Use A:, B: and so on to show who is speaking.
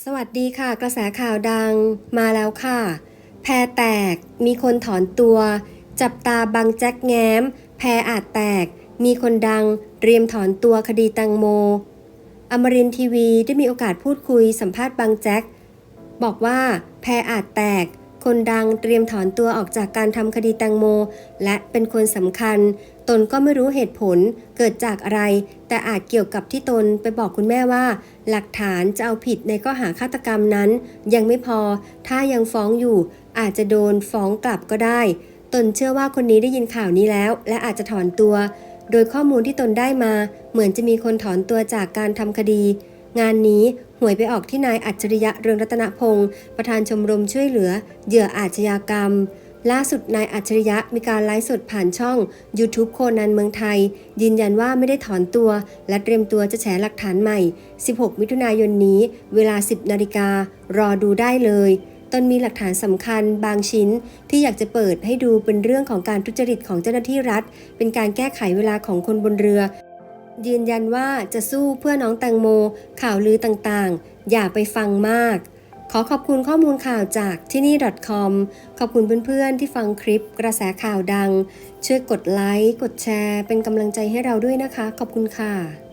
A: สวัสดีค่ะ กระแสข่าวดังมาแล้วค่ะ แพรแตก มีคนถอนตัว จับตาบังแจ็คแง้ม แพรอาจแตก มีคนดังเตรียมถอนตัวคดีตังโม อมรินทีวีได้มีโอกาสพูดคุยสัมภาษณ์บังแจ็ค บอกว่าแพรอาจแตก คนดังเตรียมถอนตัวออกจากการทำคดีแตงโม และเป็นคนสำคัญ ตนก็ไม่รู้เหตุผลเกิดจากอะไร แต่อาจเกี่ยวกับที่ตนไปบอกคุณแม่ว่า หลักฐานจะเอาผิดในข้อหาฆาตกรรมนั้น ยังไม่พอ ถ้ายังฟ้องอยู่ อาจจะโดนฟ้องกลับก็ได้ ตนเชื่อว่าคนนี้ได้ยินข่าวนี้แล้ว และอาจจะถอนตัว โดยข้อมูลที่ตนได้มา เหมือนจะมีคนถอนตัวจากการทำคดี งานนี้หวยไปออกที่นายอัจฉริยะเรืองรัตนพงศ์ประธานชมรมช่วยเหลือ เหยื่ออาชญากรรม ล่าสุดนายอัจฉริยะมีการไลฟ์สดผ่านช่อง YouTube โคนันเมืองไทย ยืนยันว่าไม่ได้ถอนตัว และเตรียมตัวจะแฉหลักฐานใหม่ 16 มิถุนายนนี้ เวลา 10 นาฬิกา รอดูได้เลยตนมีหลักฐานสำคัญบางชิ้นที่อยากจะเปิดให้ดูเป็นเรื่องของการทุจริตของเจ้าหน้าที่รัฐ เป็นการแก้ไขเวลาของคนบนเรือ ยืนยันว่าจะสู้เพื่อน้องแตงโม ข่าวลือต่างๆ อย่าไปฟังมาก ขอขอบคุณข้อมูลข่าวจากที่นี่ .com ขอบคุณเพื่อนๆ ที่ฟังคลิปกระแสข่าวดัง ช่วยกดไลค์ กดแชร์ เป็นกำลังใจให้เราด้วยนะคะ ขอบคุณค่ะ